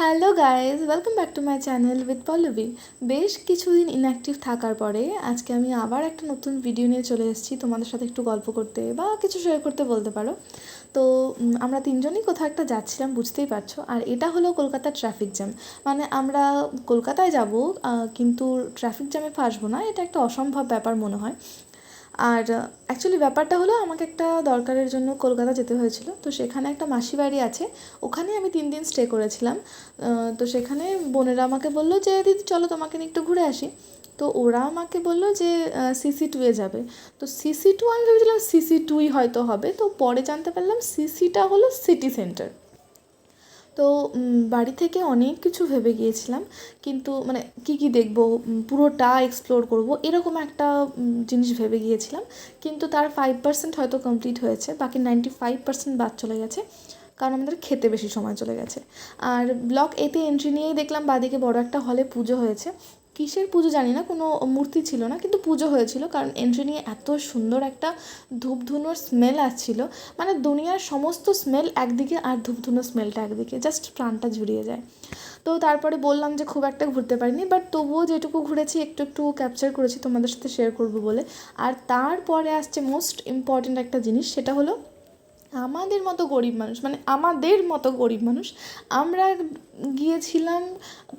Hello guys welcome back to my channel with Pallavi বেশ কিছুদিন inactive থাকার পরে আজকে আমি আবার একটা নতুন ভিডিও নিয়ে চলে এসেছি। তোমাদের সাথে একটু গল্প করতে বা কিছু শেয়ার করতে বলতে পারো। তো আমরা তিনজনই কোথাও একটা যাচ্ছিলাম, বুঝতেই পারছ। আর এটা হলো কলকাতার ট্রাফিক জ্যাম মানে আমরা কলকাতায় যাব কিন্তু ট্রাফিক জ্যামে ফাঁসবো না, এটা একটা অসম্ভব ব্যাপার মনে হয়। আর অ্যাকচুয়ালি ব্যাপারটা হলো আমাকে একটা দরকারের জন্য কলকাতা যেতে হয়েছিল। তো সেখানে একটা মাসি বাড়ি আছে ওখানে আমি তিন দিন স্টে করেছিলাম। তো সেখানে বোনেরা আমাকে বলল যে, দিদি, চলো তোমাকে নিয়ে একটু ঘুরে আসি। তো ওরা আমাকে বলল যে সিসি টুয়ে যাবে। তো সিসি টু আমি ভেবেছিলাম সিসি টুই হয়তো হবে। তো পরে জানতে পারলাম সিসিটা হলো সিটি সেন্টার তো বাড়ি থেকে অনেক কিছু ভেবে গিয়েছিলাম। কিন্তু মানে কি কি দেখব পুরোটা এক্সপ্লোর করব, এরকম একটা জিনিস ভেবে গিয়েছিলাম। কিন্তু তার ফাইভ পার্সেন্ট হয়তো কমপ্লিট হয়েছে, বাকি নাইনটি ফাইভ পার্সেন্ট বাদ চলে গেছে, কারণ আমাদের খেতে বেশি সময় চলে গেছে। আর ব্লক এতে এন্ট্রি নিয়েই দেখলাম, বাদিকে বড় একটা হলে পুজো হয়েছে। কিসের পুজো জানি না, কোনো মূর্তি ছিল না, কিন্তু পুজো হয়েছিল, কারণ এন্ট্রি নিয়ে এত সুন্দর একটা ধূপধুনোর স্মেল আসছিল। মানে দুনিয়ার সমস্ত স্মেল একদিকে আর ধূপধুনোর স্মেলটা একদিকে জাস্ট প্রাণটা জুড়িয়ে যায়। তো তারপরে বললাম যে খুব একটা ঘুরতে পারিনি বাট তবুও যেটুকু ঘুরেছি, একটু একটু ক্যাপচার করেছি, তোমাদের সাথে শেয়ার করব বলে। আর তারপরে আসছে মোস্ট ইম্পর্ট্যান্ট একটা জিনিস, সেটা হলো আমাদের মতো গরিব মানুষ মানে আমাদের মতো গরিব মানুষ, আমরা গিয়েছিলাম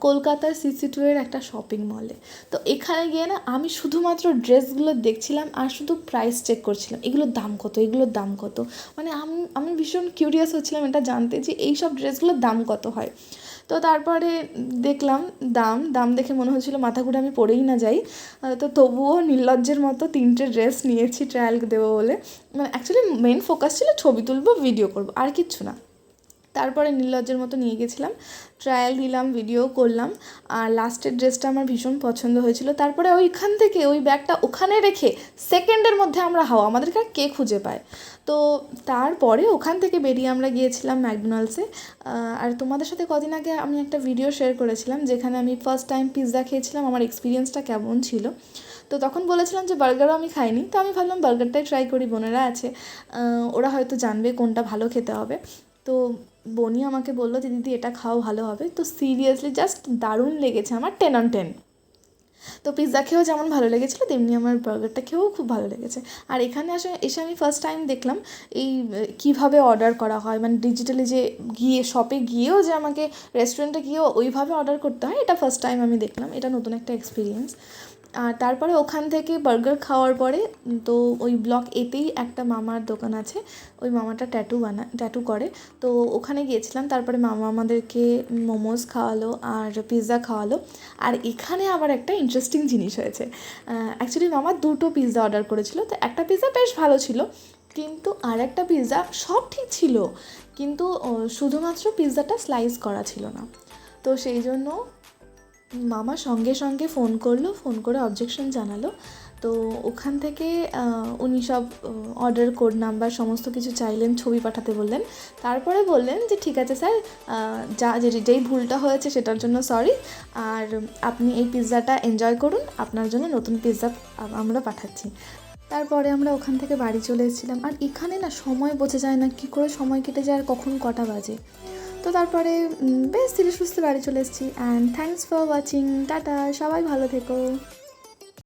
কলকাতার সিসি টুয়ের একটা শপিং মলে তো এখানে গিয়ে না আমি শুধুমাত্র ড্রেসগুলো দেখছিলাম আর শুধু প্রাইস চেক করছিলাম, এগুলোর দাম কত, এগুলোর দাম কত। মানে আমি আমি ভীষণ কিউরিয়াস হচ্ছিলাম এটা জানতে যে এই সব ড্রেসগুলোর দাম কত হয়। তো তারপরে দেখলাম দাম দাম দেখে মনে হচ্ছিল মাথা ঘুরে আমি পরেই না যাই। তো তবুও নির্লজ্জের মতো তিনটে ড্রেস নিয়েছি ট্রায়াল দেবো বলে। মানে অ্যাকচুয়ালি মেন ফোকাস ছিল ছবি তুলবো ভিডিও করব আর কিচ্ছু না। তারপরে নির্লজ্জের মতো নিয়ে গেছিলাম। ট্রায়াল দিলাম ভিডিও করলাম। আর লাস্টের ড্রেসটা আমার ভীষণ পছন্দ হয়েছিল। তারপরে ওইখান থেকে ওই ব্যাগটা ওখানে রেখে সেকেন্ডের মধ্যে আমরা হাওয়া। আমাদেরকে আর কে খুঁজে পায়? তো তারপরে ওখান থেকে বেরিয়ে আমরা গিয়েছিলাম ম্যাকডোনাল্ডসে আর তোমাদের সাথে কদিন আগে আমি একটা ভিডিও শেয়ার করেছিলাম, যেখানে আমি ফার্স্ট টাইম পিৎজা খেয়েছিলাম। আমার এক্সপিরিয়েন্সটা কেমন ছিল? তো তখন বলেছিলাম যে বার্গারও আমি খাইনি। তো আমি ভাবলাম বার্গারটাই ট্রাই করি। বোনেরা আছে। ওরা হয়তো জানবে কোনটা ভালো খেতে হবে। তো বনি আমাকে বলল যে, দিদি, এটা খাও, ভালো হবে। তো সিরিয়াসলি জাস্ট দারুণ লেগেছে আমার টেন অন টেন তো পিৎজা খেয়েও যেমন ভালো লেগেছিলো, তেমনি আমার বার্গারটা খেয়েও খুব ভালো লেগেছে। আর এখানে আসে, এসে আমি ফার্স্ট টাইম দেখলাম এই, কীভাবে অর্ডার করা হয়। মানে ডিজিটালি যে গিয়ে শপে গিয়েও যে আমাকে রেস্টুরেন্টে গিয়েও ওইভাবে অর্ডার করতে হয়, এটা ফার্স্ট টাইম আমি দেখলাম। এটা নতুন একটা এক্সপিরিয়েন্স আর তারপরে ওখান থেকে বার্গার খাওয়ার পরে, তো ওই ব্লক এতেই একটা মামার দোকান আছে, ওই মামাটা ট্যাটু বানায় ট্যাটু করে। তো ওখানে গিয়েছিলাম, তারপরে মামা আমাদেরকে মোমোজ খাওয়ালো আর পিৎজা খাওয়ালো। আর এখানে আবার একটা ইন্টারেস্টিং জিনিস হয়েছে। অ্যাকচুয়ালি মামা দুটো পিৎজা অর্ডার করেছিল, তো একটা পিৎজা বেশ ভালো ছিল, কিন্তু আর একটা পিৎজা সব ঠিক ছিল, কিন্তু শুধুমাত্র পিৎজাটা স্লাইস করা ছিল না। তো সেই জন্য মামা সঙ্গে সঙ্গে ফোন করল, ফোন করে অবজেকশন জানালো। তো ওখান থেকে উনি সব অর্ডার কোড নাম্বার সমস্ত কিছু চাইলেন, ছবি পাঠাতে বললেন। তারপরে বললেন যে, ঠিক আছে স্যার যা যে- যেই ভুলটা হয়েছে সেটার জন্য সরি আর আপনি এই পিৎজাটা এনজয় করুন, আপনার জন্য নতুন পিৎজা আমরা পাঠাচ্ছি। তারপরে আমরা ওখান থেকে বাড়ি চলে এসেছিলাম। আর এখানে না সময় বোঝা যায় না, কী করে সময় কেটে যায় আর কখন কটা বাজে। তো তারপরে বেশ ধীরে সুস্থে বাড়ি চলে এসেছি। And thanks for watching tata, সবাই ভালো থেকো।